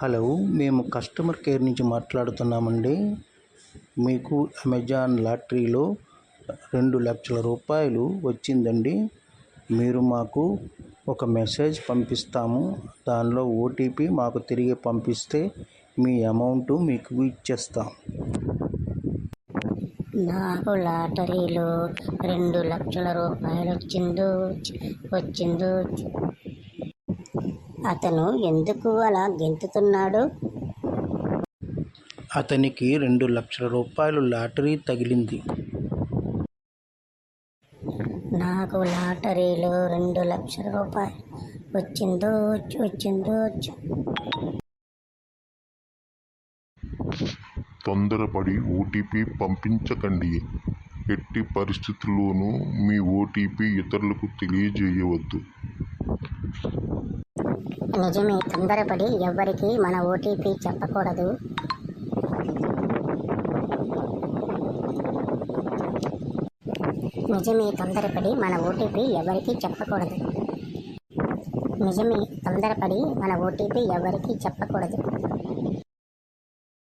Hello మేము customer care నుంచి మాట్లాడుతున్నామండి. మీకు అమెజాన్ లాటరీలో రెండు లక్షల రూపాయలు వచ్చిందండి. మీరు మాకు ఒక మెసేజ్ పంపిస్తాము. దానిలో ఓటీపీ మాకు తిరిగి పంపిస్తే మీ అమౌంట్ మీకు ఇచ్చేస్తాం. నాకు లాటరీలో రెండు లక్షల రూపాయలు వచ్చిందో వచ్చిందో అతను ఎందుకు అలా గెంతుతున్నాడు? అతనికి రెండు లక్షల రూపాయలు లాటరీ తగిలింది. నాకు లాటరీలో రెండు లక్షల రూపాయలు వచ్చిందో వచ్చిందో తొందరపడి ఓటీపీ పంపించకండి. ఎట్టి పరిస్థితుల్లోనూ మీ ఓటీపీ ఇతరులకు తెలియజేయవద్దు. నిజమే తొందరపడి ఎవ్వరికి మన ఓటీపీ చెప్పకూడదు. నిజమే తొందరపడి మన ఓటీపీ ఎవరికి చెప్పకూడదు. నిజమే తొందరపడి మన ఓటీపీ ఎవరికి చెప్పకూడదు.